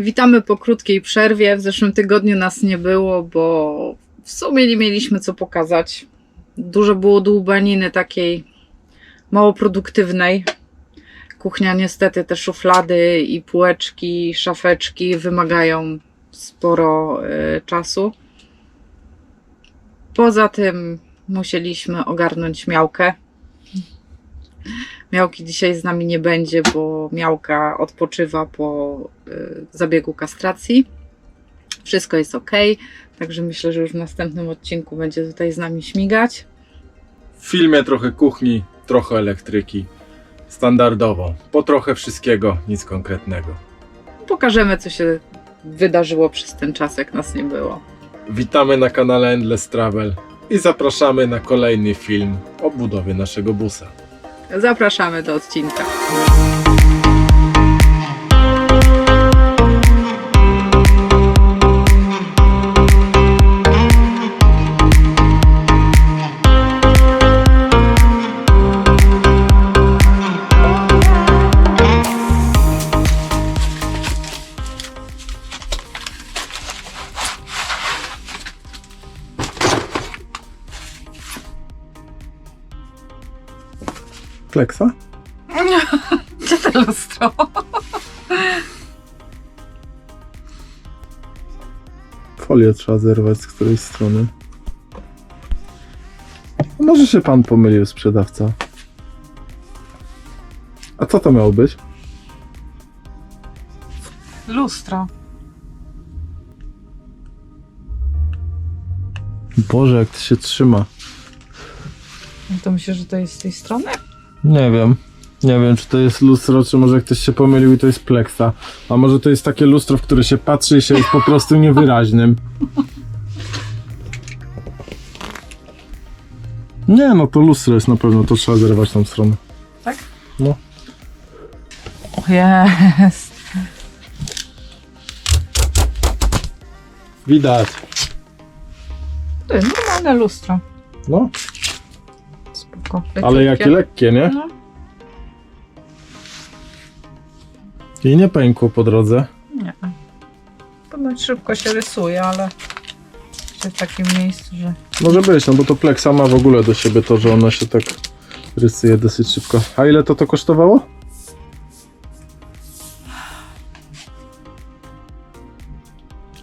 Witamy po krótkiej przerwie. W zeszłym tygodniu nas nie było, bo w sumie nie mieliśmy co pokazać. Dużo było dłubaniny takiej mało produktywnej. Kuchnia niestety te szuflady i półeczki, szafeczki wymagają sporo y, czasu. Poza tym musieliśmy ogarnąć miałkę. Miałki dzisiaj z nami nie będzie, bo miałka odpoczywa po y, zabiegu kastracji. Wszystko jest ok, także myślę, że już w następnym odcinku będzie tutaj z nami śmigać. W filmie trochę kuchni, trochę elektryki. Standardowo. Po trochę wszystkiego, nic konkretnego. Pokażemy, co się wydarzyło przez ten czas, jak nas nie było. Witamy na kanale Endless Travel i zapraszamy na kolejny film o budowie naszego busa. Zapraszamy do odcinka. Folię trzeba zerwać z którejś strony. A Może się pan pomylił, sprzedawca. A co to miało być? Lustro. Boże, jak to się trzyma. No to myślę, że to jest z tej strony? Nie wiem. Nie wiem, czy to jest lustro, czy może ktoś się pomylił i to jest pleksa. A może to jest takie lustro, w które się patrzy i się jest po prostu niewyraźnym. Nie, no to lustro jest na pewno, to trzeba zerwać tą stronę. Tak? No. Jest. Widać. To jest normalne lustro. No, Spoko. ale jakie lekkie, nie? No. I nie pękło po drodze. Nie. Ponoć szybko się rysuje, ale się w takim miejscu, że Może być, no bo to pleksa ma w ogóle do siebie to, że ona się tak rysuje dosyć szybko. A ile to to kosztowało?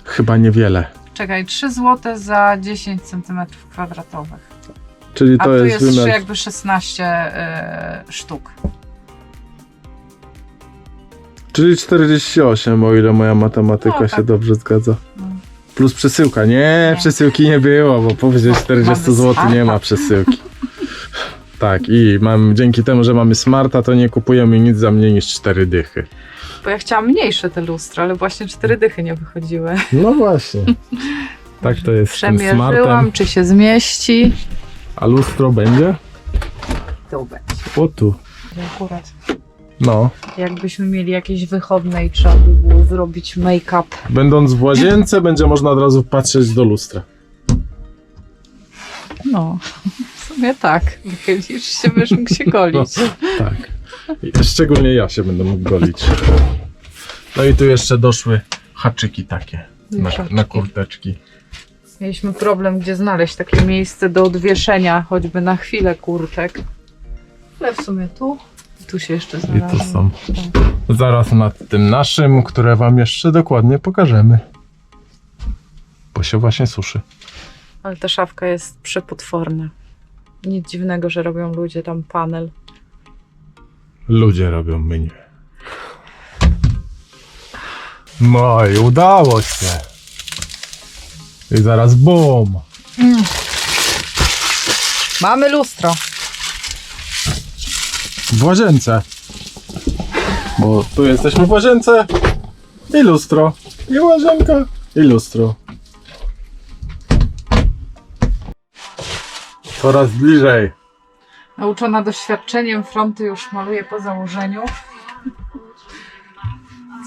Chyba niewiele. Czekaj, 3 zł za 10 cm kwadratowych. Czyli A to tu jest, jest wymiar. jakby 16 y, sztuk. Czyli 48, o ile moja matematyka No, się tak. dobrze zgadza. No. Plus przesyłka. Nie, przesyłki nie było, bo powyżej 40 Mamy zł nie smarta. ma przesyłki. Tak, i mam, dzięki temu, że mamy smarta, to nie kupujemy nic za mniej niż 4 dychy. Bo ja chciałam mniejsze te lustro, ale właśnie 4 dychy nie wychodziły. No właśnie. Tak to jest z tym Przemierzyłam, czy się zmieści. A lustro będzie? Tu będzie. O tu. Akurat. No. Jakbyśmy mieli jakieś wychodne i trzeba by było zrobić make-up. Będąc w łazience, będzie można od razu patrzeć do lustra. No, w sumie tak. Wychylisz się, będziesz mógł się golić. Tak. I Szczególnie ja się będę mógł golić. No i tu jeszcze doszły haczyki takie na, na kurteczki. Mieliśmy problem, gdzie znaleźć takie miejsce do odwieszenia, choćby na chwilę kurtek. Ale w sumie tu, tu się jeszcze I znalazło. tu są. Zaraz nad tym naszym, które wam jeszcze dokładnie pokażemy. Bo się właśnie suszy. Ale ta szafka jest przepotworna. Nic dziwnego, że robią ludzie tam panel. Ludzie robią mnie. No i udało się. I zaraz bum. Mamy lustro. W łazience. Bo tu jesteśmy w łazience. I lustro. I łazienka. I lustro. Coraz bliżej. Nauczona doświadczeniem, fronty już maluję po założeniu.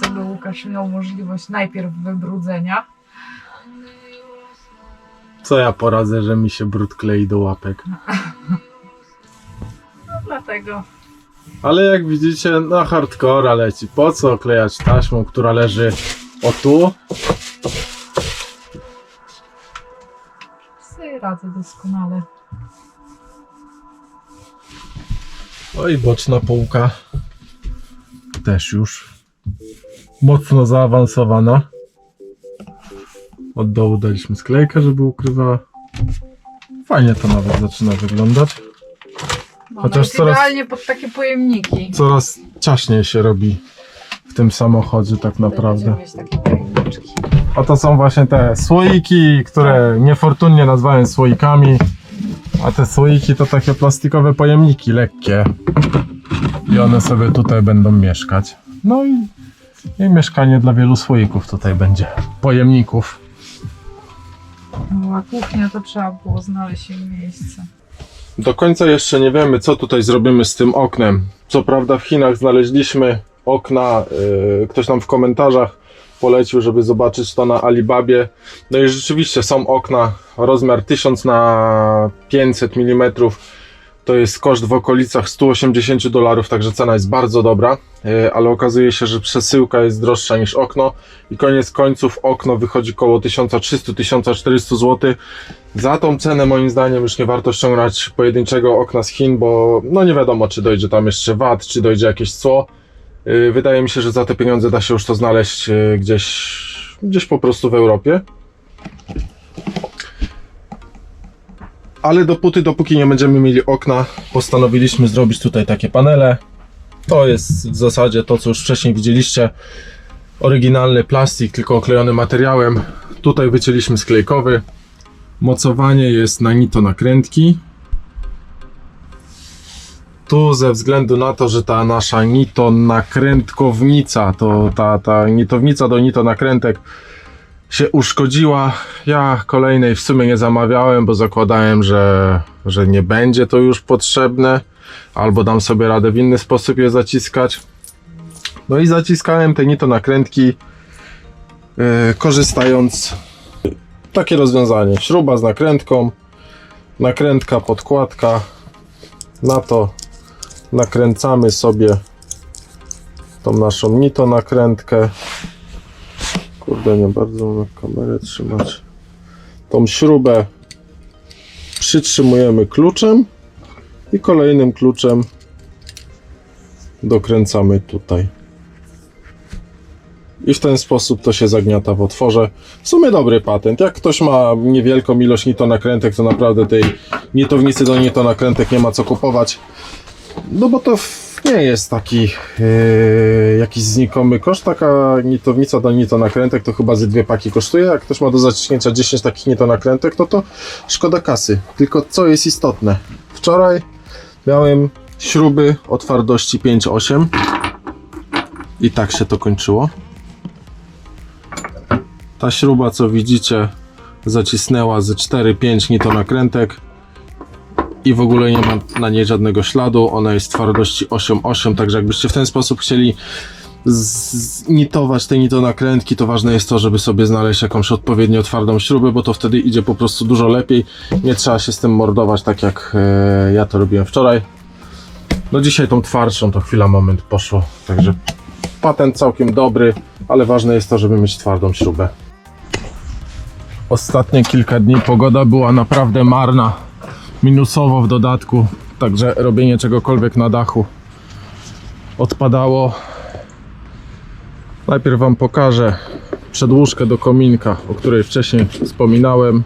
Co by Łukasz miał możliwość najpierw wybrudzenia. Co ja poradzę, że mi się brud klei do łapek. Dlatego Ale jak widzicie, na hardcora leci. Po co klejać taśmą, która leży O tu? Sobie radzę doskonale. Oj, boczna półka. Też już mocno zaawansowana. Od dołu daliśmy sklejkę, żeby ukrywała. Fajnie to nawet zaczyna wyglądać. No, Chociaż coraz- idealnie pod takie pojemniki. Coraz ciaśniej się robi w tym samochodzie tak naprawdę. Będziemy mieć takie pojemniczki. A to są właśnie te słoiki, które niefortunnie nazwałem słoikami. A te słoiki to takie plastikowe pojemniki lekkie. I one sobie tutaj będą mieszkać. No i, i mieszkanie dla wielu słoików tutaj będzie. Pojemników. No, a kuchnia to trzeba było znaleźć im miejsce. Do końca jeszcze nie wiemy, co tutaj zrobimy z tym oknem. Co prawda w Chinach znaleźliśmy okna, yy, ktoś nam w komentarzach polecił, żeby zobaczyć to na Alibabie. No i rzeczywiście są okna, rozmiar 1000 na 500 mm. To jest koszt w okolicach 180 dolarów, także cena jest bardzo dobra, yy, ale okazuje się, że przesyłka jest droższa niż okno i koniec końców okno wychodzi około 1300-1400 zł. Za tą cenę moim zdaniem już nie warto ściągnąć pojedynczego okna z Chin, bo no nie wiadomo czy dojdzie tam jeszcze VAT, czy dojdzie jakieś cło. Yy, Wydaje mi się, że za te pieniądze da się już to znaleźć yy, gdzieś, gdzieś po prostu w Europie. Ale dopóty, dopóki nie będziemy mieli okna, postanowiliśmy zrobić tutaj takie panele. To jest w zasadzie to, co już wcześniej widzieliście. Oryginalny plastik, tylko oklejony materiałem. Tutaj wycięliśmy sklejkowy. Mocowanie jest na nito nakrętki. Tu ze względu na to, że ta nasza nito nakrętkownica, to ta, ta nitownica do nito nakrętek się uszkodziła. Ja kolejnej w sumie nie zamawiałem, bo zakładałem, że, że nie będzie to już potrzebne, albo dam sobie radę w inny sposób je zaciskać. No i zaciskałem te nito nakrętki, yy, korzystając takie rozwiązanie. Śruba z nakrętką, nakrętka, podkładka. Na to nakręcamy sobie tą naszą nito nakrętkę. Kurde, nie bardzo mam kamerę trzymać. Tą śrubę przytrzymujemy kluczem i kolejnym kluczem dokręcamy tutaj. I w ten sposób to się zagniata w otworze. W sumie dobry patent. Jak ktoś ma niewielką ilość nitonakrętek, to naprawdę tej nitownicy do nitonakrętek nie ma co kupować. No bo to nie jest taki yy, jakiś znikomy koszt. Taka nitownica do nitonakrętek to chyba ze dwie paki kosztuje. Jak ktoś ma do zaciśnięcia 10 takich nitonakrętek, to to szkoda kasy. Tylko co jest istotne? Wczoraj miałem śruby o twardości 5,8 i tak się to kończyło. Ta śruba, co widzicie, zacisnęła ze 4-5 nitonakrętek i w ogóle nie ma na niej żadnego śladu. Ona jest twardości 8,8, także jakbyście w ten sposób chcieli znitować te nitonakrętki, to ważne jest to, żeby sobie znaleźć jakąś odpowiednio twardą śrubę, bo to wtedy idzie po prostu dużo lepiej. Nie trzeba się z tym mordować, tak jak e, ja to robiłem wczoraj. No dzisiaj tą twardszą to chwila, moment poszło, także patent całkiem dobry, ale ważne jest to, żeby mieć twardą śrubę. Ostatnie kilka dni pogoda była naprawdę marna, minusowo w dodatku, także robienie czegokolwiek na dachu odpadało. Najpierw Wam pokażę przedłużkę do kominka, o której wcześniej wspominałem.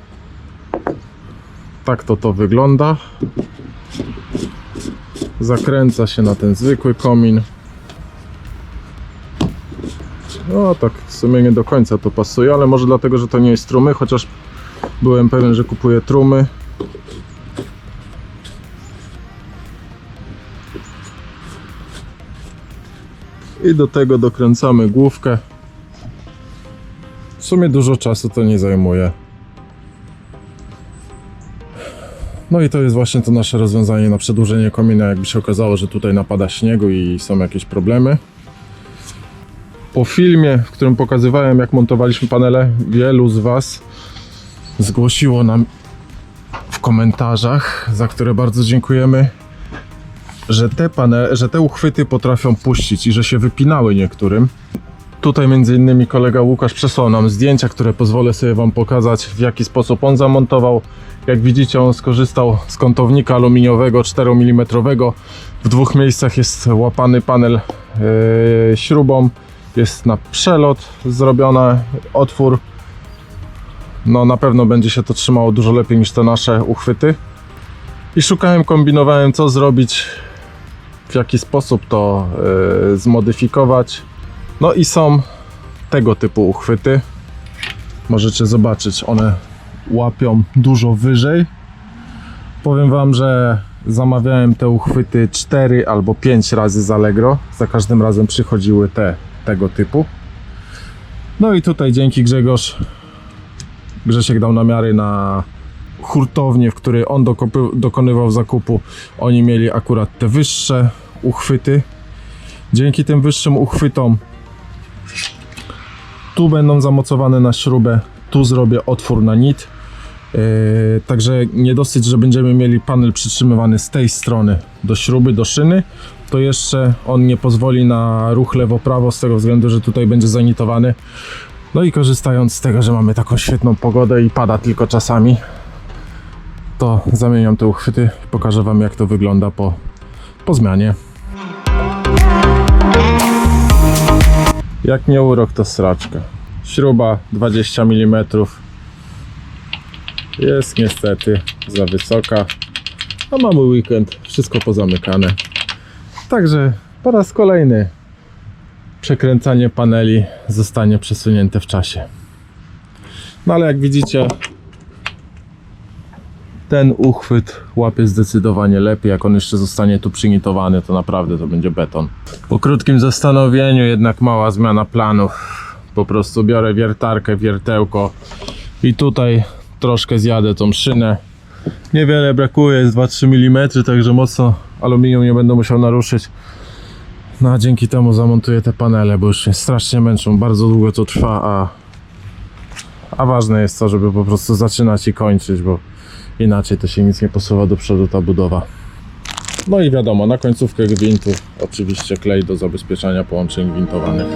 Tak to to wygląda. Zakręca się na ten zwykły komin. No tak w sumie nie do końca to pasuje, ale może dlatego, że to nie jest trumy, chociaż byłem pewien, że kupuję trumy. I do tego dokręcamy główkę. W sumie dużo czasu to nie zajmuje. No i to jest właśnie to nasze rozwiązanie na przedłużenie komina, jakby się okazało, że tutaj napada śniegu i są jakieś problemy. Po filmie, w którym pokazywałem jak montowaliśmy panele, wielu z Was zgłosiło nam w komentarzach, za które bardzo dziękujemy, że te, pane, że te uchwyty potrafią puścić i że się wypinały niektórym. Tutaj między innymi kolega Łukasz przesłał nam zdjęcia, które pozwolę sobie Wam pokazać w jaki sposób on zamontował. Jak widzicie on skorzystał z kątownika aluminiowego 4 mm. W dwóch miejscach jest łapany panel yy, śrubą. Jest na przelot zrobiony otwór. No na pewno będzie się to trzymało dużo lepiej niż te nasze uchwyty. I szukałem, kombinowałem co zrobić, w jaki sposób to yy, zmodyfikować. No i są tego typu uchwyty. Możecie zobaczyć, one łapią dużo wyżej. Powiem Wam, że zamawiałem te uchwyty 4 albo 5 razy z Allegro. Za każdym razem przychodziły te tego typu. No i tutaj dzięki Grzegorz Grzesiek dał namiary na hurtownię, w której on dokonywał zakupu. Oni mieli akurat te wyższe uchwyty. Dzięki tym wyższym uchwytom tu będą zamocowane na śrubę, tu zrobię otwór na nit. Yy, także nie dosyć, że będziemy mieli panel przytrzymywany z tej strony do śruby, do szyny, to jeszcze on nie pozwoli na ruch lewo-prawo z tego względu, że tutaj będzie zanitowany. No i korzystając z tego, że mamy taką świetną pogodę i pada tylko czasami, to zamieniam te uchwyty i pokażę Wam jak to wygląda po, po zmianie. Jak nie urok, to sraczka. Śruba 20 mm. Jest niestety za wysoka. A mamy weekend, wszystko pozamykane. Także po raz kolejny przekręcanie paneli zostanie przesunięte w czasie. No ale jak widzicie, ten uchwyt łapie zdecydowanie lepiej. Jak on jeszcze zostanie tu przynitowany, to naprawdę to będzie beton. Po krótkim zastanowieniu jednak mała zmiana planów. Po prostu biorę wiertarkę, wiertełko i tutaj troszkę zjadę tą szynę. Niewiele brakuje, jest 2-3 mm, także mocno aluminium nie będę musiał naruszyć. No a dzięki temu zamontuję te panele, bo już mnie strasznie męczą, bardzo długo to trwa, a, a ważne jest to, żeby po prostu zaczynać i kończyć, bo inaczej to się nic nie posuwa do przodu ta budowa. No i wiadomo, na końcówkę gwintu oczywiście klej do zabezpieczania połączeń gwintowanych.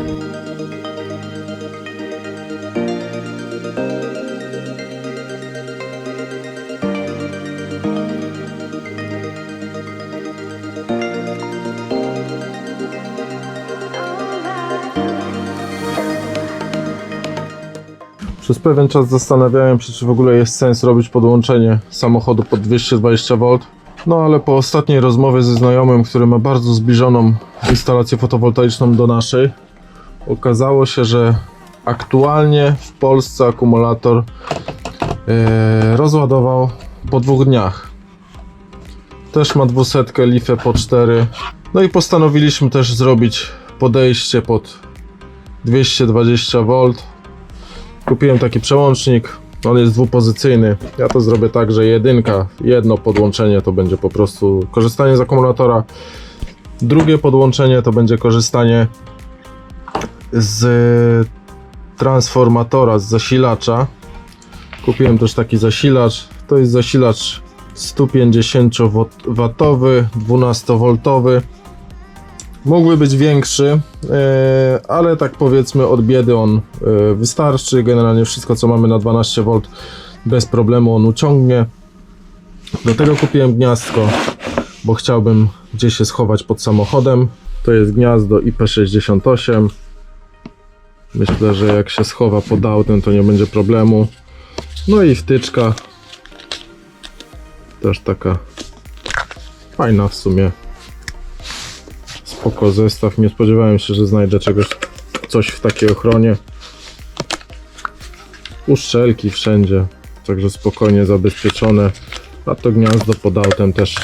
Przez pewien czas zastanawiałem się, czy w ogóle jest sens robić podłączenie samochodu pod 220V. No ale po ostatniej rozmowie ze znajomym, który ma bardzo zbliżoną instalację fotowoltaiczną do naszej, okazało się, że aktualnie w Polsce akumulator e, rozładował po dwóch dniach. Też ma 200 lifę po 4. No i postanowiliśmy też zrobić podejście pod 220V. Kupiłem taki przełącznik. On jest dwupozycyjny. Ja to zrobię tak, że jedynka, jedno podłączenie to będzie po prostu korzystanie z akumulatora. Drugie podłączenie to będzie korzystanie z transformatora, z zasilacza. Kupiłem też taki zasilacz. To jest zasilacz 150W, 12V. Mógłby być większy, e, ale tak powiedzmy od biedy on e, wystarczy. Generalnie wszystko co mamy na 12V bez problemu on uciągnie. Do tego kupiłem gniazdko, bo chciałbym gdzieś się schować pod samochodem. To jest gniazdo IP68. Myślę, że jak się schowa pod autem to nie będzie problemu. No i wtyczka. Też taka fajna w sumie spoko zestaw. Nie spodziewałem się, że znajdę czegoś, coś w takiej ochronie. Uszczelki wszędzie, także spokojnie zabezpieczone. A to gniazdo pod autem też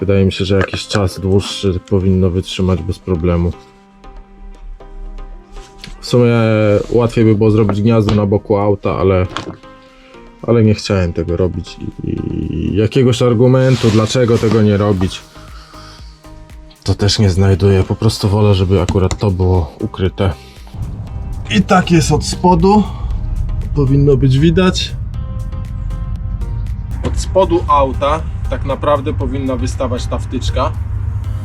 wydaje mi się, że jakiś czas dłuższy powinno wytrzymać bez problemu. W sumie łatwiej by było zrobić gniazdo na boku auta, ale, ale nie chciałem tego robić i, i jakiegoś argumentu, dlaczego tego nie robić to też nie znajduję. Po prostu wolę, żeby akurat to było ukryte. I tak jest od spodu. Powinno być widać. Od spodu auta tak naprawdę powinna wystawać ta wtyczka.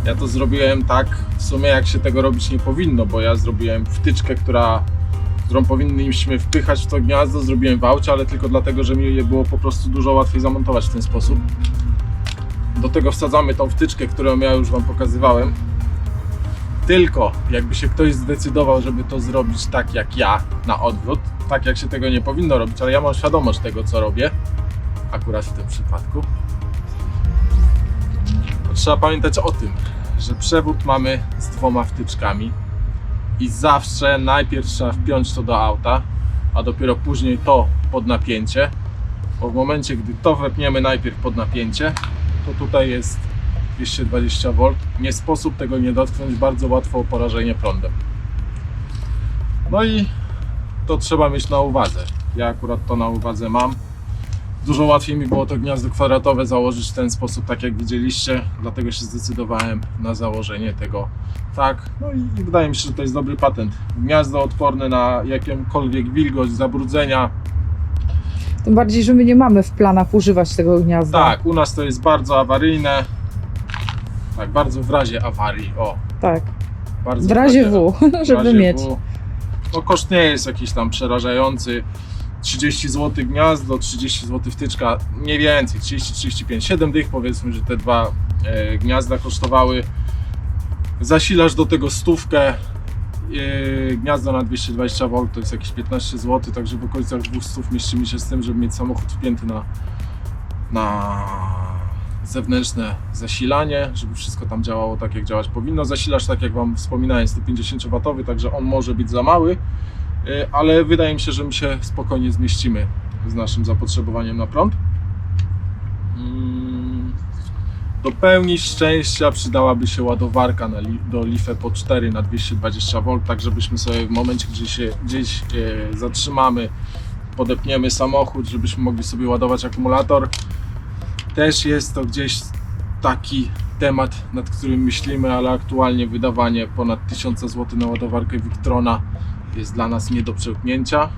Ja to zrobiłem tak, w sumie jak się tego robić nie powinno, bo ja zrobiłem wtyczkę, która, którą powinniśmy wpychać w to gniazdo, zrobiłem w aucie, ale tylko dlatego, że mi je było po prostu dużo łatwiej zamontować w ten sposób. Do tego wsadzamy tą wtyczkę, którą ja już Wam pokazywałem. Tylko jakby się ktoś zdecydował, żeby to zrobić tak jak ja, na odwrót, tak jak się tego nie powinno robić, ale ja mam świadomość tego, co robię, akurat w tym przypadku. To trzeba pamiętać o tym, że przewód mamy z dwoma wtyczkami i zawsze najpierw trzeba wpiąć to do auta, a dopiero później to pod napięcie, bo w momencie, gdy to wepniemy najpierw pod napięcie, to tutaj jest 220 V. Nie sposób tego nie dotknąć, bardzo łatwo o porażenie prądem. No i to trzeba mieć na uwadze. Ja akurat to na uwadze mam. Dużo łatwiej mi było to gniazdo kwadratowe założyć w ten sposób, tak jak widzieliście, dlatego się zdecydowałem na założenie tego tak. No i, wydaje mi się, że to jest dobry patent. Gniazdo odporne na jakąkolwiek wilgoć, zabrudzenia. Tym bardziej, że my nie mamy w planach używać tego gniazda. Tak, u nas to jest bardzo awaryjne. Tak, bardzo w razie awarii. O, Tak. bardzo W razie W, w żeby razie mieć. W. No koszt nie jest jakiś tam przerażający. 30 zł gniazdo, 30 zł wtyczka, mniej więcej, 30-35, 7 dych powiedzmy, że te dwa e, gniazda kosztowały. Zasilasz do tego stówkę, gniazdo na 220 V to jest jakieś 15 zł, także w okolicach 200 mieścimy się z tym, żeby mieć samochód wpięty na, na zewnętrzne zasilanie, żeby wszystko tam działało tak jak działać powinno. Zasilacz, tak jak Wam wspominałem, 150 W, także on może być za mały, y, ale wydaje mi się, że my się spokojnie zmieścimy z naszym zapotrzebowaniem na prąd. Do pełni szczęścia przydałaby się ładowarka na do Life po 4 na 220 V, tak żebyśmy sobie w momencie, gdzie się gdzieś e, zatrzymamy, podepniemy samochód, żebyśmy mogli sobie ładować akumulator. Też jest to gdzieś taki temat, nad którym myślimy, ale aktualnie wydawanie ponad 1000 zł na ładowarkę Victrona jest dla nas nie do przełknięcia.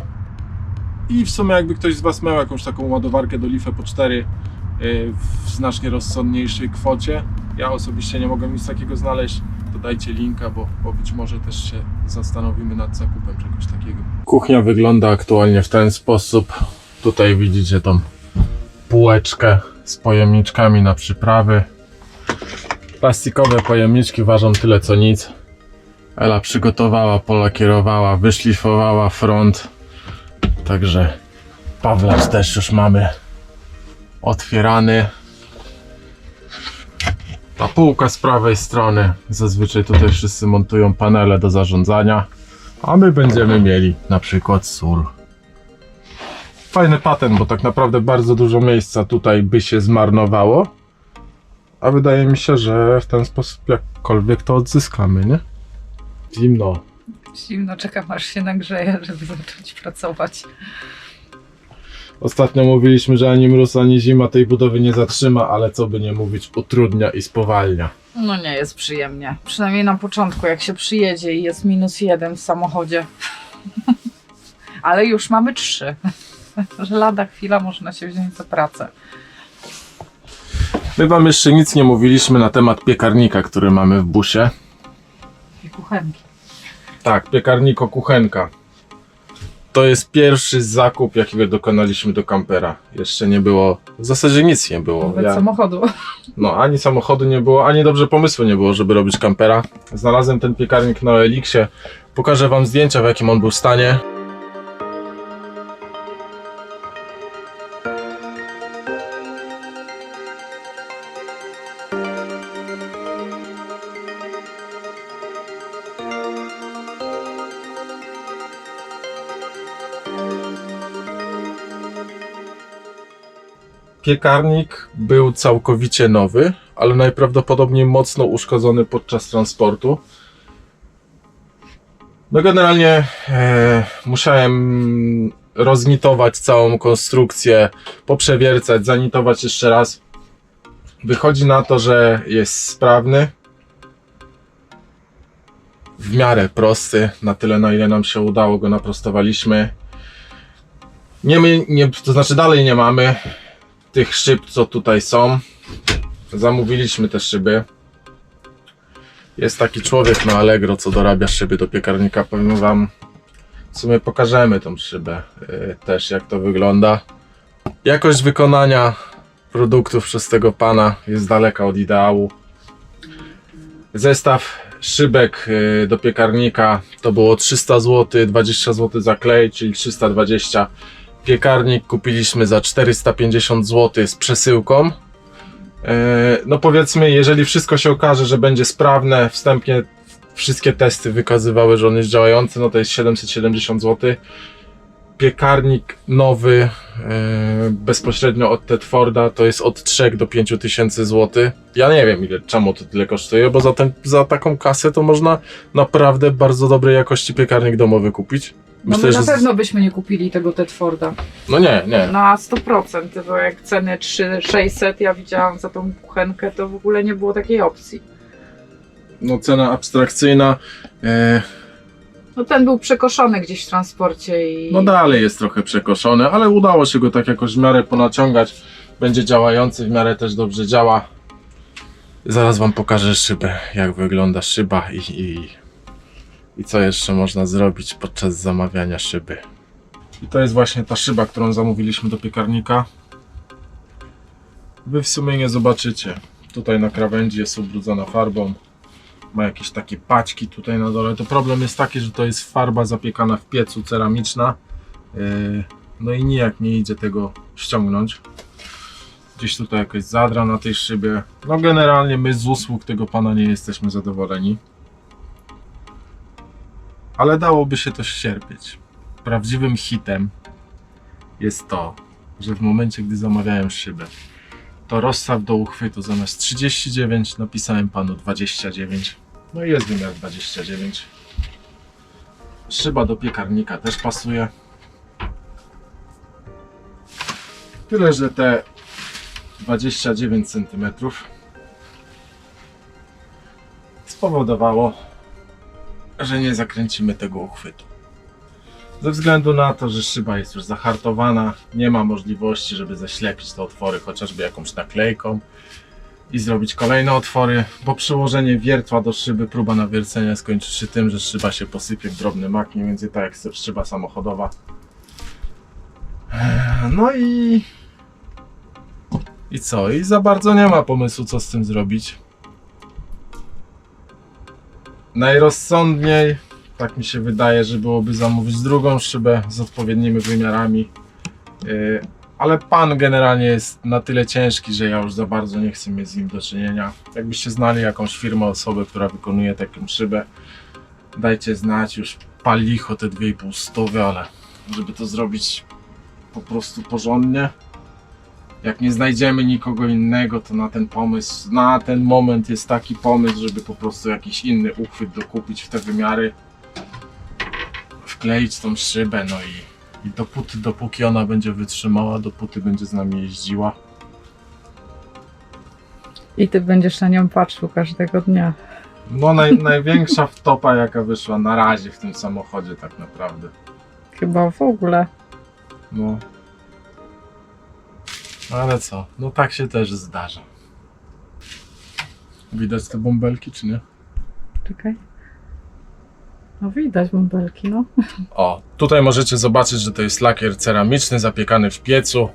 I w sumie jakby ktoś z Was miał jakąś taką ładowarkę do Life po 4 yy, w znacznie rozsądniejszej kwocie, ja osobiście nie mogę nic takiego znaleźć, to dajcie linka, bo, bo być może też się zastanowimy nad zakupem czegoś takiego. Kuchnia wygląda aktualnie w ten sposób. Tutaj widzicie tą półeczkę z pojemniczkami na przyprawy. Plastikowe pojemniczki ważą tyle co nic. Ela przygotowała, polakierowała, wyszlifowała front. Także Pawlacz też już mamy otwierany. Ta półka z prawej strony. Zazwyczaj tutaj wszyscy montują panele do zarządzania. A my będziemy mieli na przykład sól. Fajny patent, bo tak naprawdę bardzo dużo miejsca tutaj by się zmarnowało. A wydaje mi się, że w ten sposób jakkolwiek to odzyskamy, nie? Zimno. Zimno, czekam aż się nagrzeje, żeby zacząć pracować. Ostatnio mówiliśmy, że ani mróz, ani zima tej budowy nie zatrzyma, ale co by nie mówić, utrudnia i spowalnia. No nie jest przyjemnie. Przynajmniej na początku, jak się przyjedzie i jest minus jeden w samochodzie. Ale już mamy trzy. Że lada chwila można się wziąć za pracę. My wam jeszcze nic nie mówiliśmy na temat piekarnika, który mamy w busie. I kuchenki. Tak, piekarniko kuchenka. To jest pierwszy zakup, jakiego dokonaliśmy do kampera. Jeszcze nie było, w zasadzie nic nie było. Nawet Ja- samochodu. No, ani samochodu nie było, ani dobrze pomysłu nie było, żeby robić kampera. Znalazłem ten piekarnik na Elixie. Pokażę wam zdjęcia, w jakim on był stanie. Piekarnik był całkowicie nowy, ale najprawdopodobniej mocno uszkodzony podczas transportu. No generalnie e, musiałem roznitować całą konstrukcję, poprzewiercać, zanitować jeszcze raz. Wychodzi na to, że jest sprawny. W miarę prosty, na tyle na ile nam się udało go naprostowaliśmy. Nie, my, nie, to znaczy dalej nie mamy tych szyb, co tutaj są. Zamówiliśmy te szyby. Jest taki człowiek na Allegro, co dorabia szyby do piekarnika. Powiem wam, w sumie pokażemy tą szybę yy, też, jak to wygląda. Jakość wykonania produktów przez tego pana jest daleka od ideału. Zestaw szybek yy, do piekarnika to było 300 zł, 20 zł za klej, czyli 320 Piekarnik kupiliśmy za 450 zł z przesyłką. E, No powiedzmy, jeżeli wszystko się okaże, że będzie sprawne, wstępnie wszystkie testy wykazywały, że on jest działający, no to jest 770 zł. Piekarnik nowy, e, bezpośrednio od Tedforda, to jest od 3 do 5 tysięcy zł. Ja nie wiem, ile, czemu to tyle kosztuje, bo za, ten, za taką kasę to można naprawdę bardzo dobrej jakości piekarnik domowy kupić. No my na pewno byśmy nie kupili tego Tedforda. No nie, nie. Na 100%, bo jak ceny 3600 ja widziałam za tą kuchenkę, to w ogóle nie było takiej opcji. no cena abstrakcyjna. E, No ten był przekoszony gdzieś w transporcie i... no dalej jest trochę przekoszony, ale udało się go tak jakoś w miarę ponaciągać. Będzie działający, w miarę też dobrze działa. Zaraz wam pokażę szybę, jak wygląda szyba i, i, i co jeszcze można zrobić podczas zamawiania szyby. I to jest właśnie ta szyba, którą zamówiliśmy do piekarnika. Wy w sumie nie zobaczycie. Tutaj na krawędzi jest ubrudzona farbą. Ma jakieś takie paćki tutaj na dole. To problem jest taki, że to jest farba zapiekana w piecu ceramiczna. Yy, No i nijak nie idzie tego ściągnąć. Gdzieś tutaj jakaś zadra na tej szybie. No generalnie my z usług tego pana nie jesteśmy zadowoleni. Ale dałoby się to ścierpieć. Prawdziwym hitem jest to, że w momencie gdy zamawiałem szybę, to rozstaw do uchwytu zamiast 39 napisałem panu 29. No i jest wymiar 29. Szyba do piekarnika też pasuje. Tyle, że te 29 cm spowodowało, że nie zakręcimy tego uchwytu. Ze względu na to, że szyba jest już zahartowana, nie ma możliwości, żeby zaślepić te otwory chociażby jakąś naklejką i zrobić kolejne otwory, bo przyłożenie wiertła do szyby, próba nawiercenia skończy się tym, że szyba się posypie w drobny mak, mniej więcej tak jak szyba samochodowa. Eee, No i... I co? I za bardzo nie ma pomysłu, co z tym zrobić. Najrozsądniej, tak mi się wydaje, że byłoby zamówić drugą szybę z odpowiednimi wymiarami. Yy, ale pan generalnie jest na tyle ciężki, że ja już za bardzo nie chcę mieć z nim do czynienia. Jakbyście znali jakąś firmę, osobę, która wykonuje taką szybę, dajcie znać, już pali licho te 2,5 stówy, ale żeby to zrobić po prostu porządnie, jak nie znajdziemy nikogo innego, to na ten pomysł, na ten moment jest taki pomysł, żeby po prostu jakiś inny uchwyt dokupić w te wymiary, wkleić tą szybę, no i, i dopóty, dopóki ona będzie wytrzymała, dopóty będzie z nami jeździła. I ty będziesz na nią patrzył każdego dnia. No naj, największa wtopa jaka wyszła na razie w tym samochodzie tak naprawdę. Chyba w ogóle. No. Ale co? No tak się też zdarza. Widać te bąbelki, czy nie? Czekaj. No widać bąbelki, no. O, tutaj możecie zobaczyć, że to jest lakier ceramiczny zapiekany w piecu.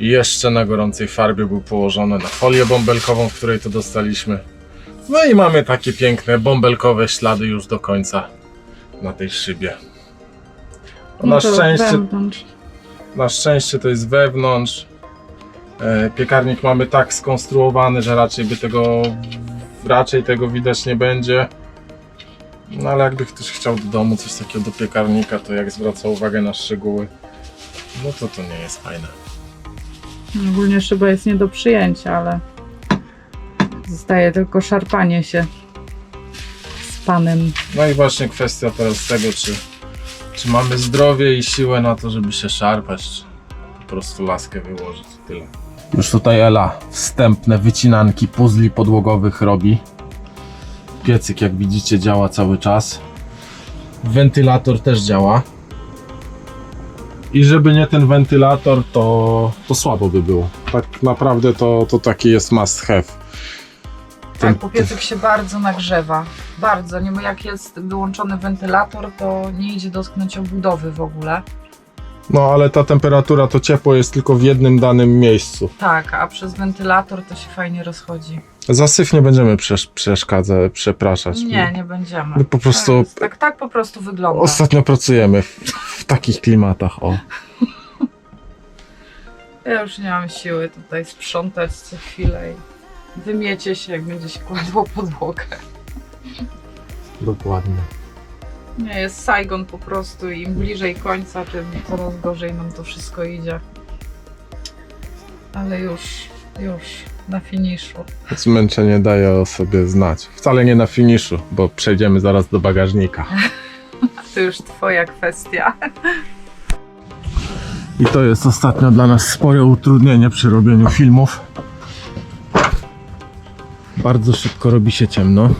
I jeszcze na gorącej farbie był położony na folię bąbelkową, w której to dostaliśmy. No i mamy takie piękne bąbelkowe ślady już do końca na tej szybie. No, na szczęście wewnątrz. Na szczęście to jest wewnątrz. E, Piekarnik mamy tak skonstruowany, że raczej by tego raczej tego widać nie będzie. No ale jakby ktoś chciał do domu coś takiego do piekarnika, to jak zwraca uwagę na szczegóły, no to to nie jest fajne. Ogólnie szyba jest nie do przyjęcia, ale zostaje tylko szarpanie się z panem. No i właśnie kwestia teraz tego, czy, czy mamy zdrowie i siłę na to, żeby się szarpać, czy po prostu laskę wyłożyć tyle. Już tutaj Ela wstępne wycinanki puzli podłogowych robi. Piecyk jak widzicie działa cały czas. Wentylator też działa. I żeby nie ten wentylator, to, to słabo by było. Tak naprawdę to, to taki jest must have. Ten- Tak, bo piecyk się bardzo nagrzewa. Bardzo. Nie, jak jest wyłączony wentylator, to nie idzie dotknąć obudowy w ogóle. No ale ta temperatura, to ciepło jest tylko w jednym danym miejscu. Tak, a przez wentylator to się fajnie rozchodzi. Zasyf nie będziemy przesz- przeszkadzać, przepraszać. Nie, nie będziemy. My po prostu- jest, tak, tak po prostu wygląda. Ostatnio pracujemy w, w takich klimatach, o. Ja już nie mam siły tutaj sprzątać co chwilę i wymiecie się, jak będzie się kładło podłogę. Dokładnie. Nie, jest Saigon po prostu im bliżej końca, tym coraz gorzej nam to wszystko idzie. Ale już, już na finiszu. Zmęczenie daje o sobie znać. Wcale nie na finiszu, bo przejdziemy zaraz do bagażnika. To już twoja kwestia. I to jest ostatnio dla nas spore utrudnienie przy robieniu filmów. Bardzo szybko robi się ciemno.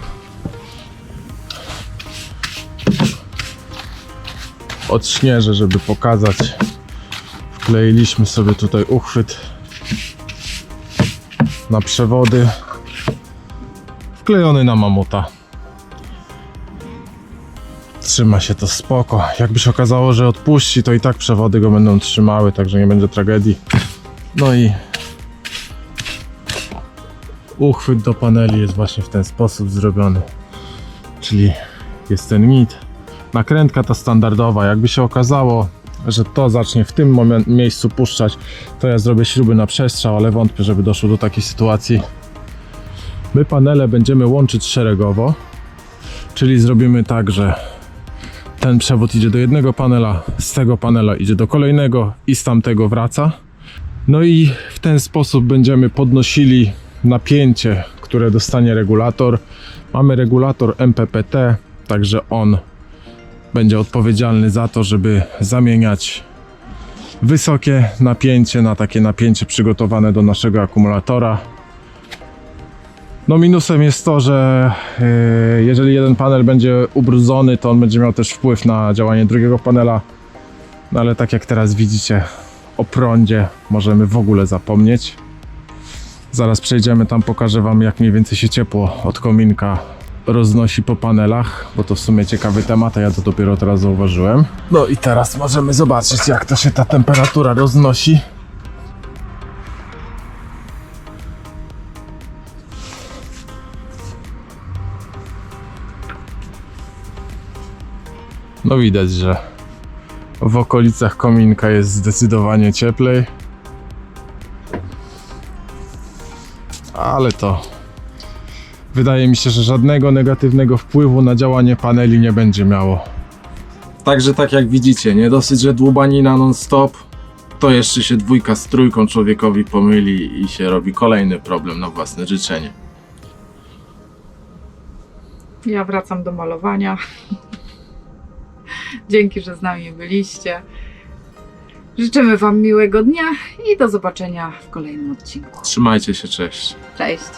Odśnieżę, żeby pokazać. Wkleiliśmy sobie tutaj uchwyt na przewody. Wklejony na mamuta. Trzyma się to spoko. Jakby się okazało, że odpuści, to i tak przewody go będą trzymały, także nie będzie tragedii. No i uchwyt do paneli jest właśnie w ten sposób zrobiony. Czyli jest ten nit. Nakrętka ta standardowa. Jakby się okazało, że to zacznie w tym moment, miejscu puszczać, to ja zrobię śruby na przestrzał, ale wątpię, żeby doszło do takiej sytuacji. My panele będziemy łączyć szeregowo, czyli zrobimy tak, że ten przewód idzie do jednego panela, z tego panela idzie do kolejnego i z tamtego wraca. No i w ten sposób będziemy podnosili napięcie, które dostanie regulator. Mamy regulator MPPT, także on będzie odpowiedzialny za to, żeby zamieniać wysokie napięcie na takie napięcie przygotowane do naszego akumulatora. No minusem jest to, że yy, jeżeli jeden panel będzie ubrudzony, to on będzie miał też wpływ na działanie drugiego panela. No ale tak jak teraz widzicie, o prądzie możemy w ogóle zapomnieć. Zaraz przejdziemy tam, pokażę wam jak mniej więcej się ciepło od kominka roznosi po panelach, bo to w sumie ciekawy temat, a ja to dopiero teraz zauważyłem. No i teraz możemy zobaczyć jak to się ta temperatura roznosi. No widać, że w okolicach kominka jest zdecydowanie cieplej. Ale to wydaje mi się, że żadnego negatywnego wpływu na działanie paneli nie będzie miało. Także tak jak widzicie, nie dosyć, że dłubanina non-stop, to jeszcze się dwójka z trójką człowiekowi pomyli i się robi kolejny problem na własne życzenie. Ja wracam do malowania. Dzięki, że z nami byliście. Życzymy Wam miłego dnia i do zobaczenia w kolejnym odcinku. Trzymajcie się, cześć. Cześć!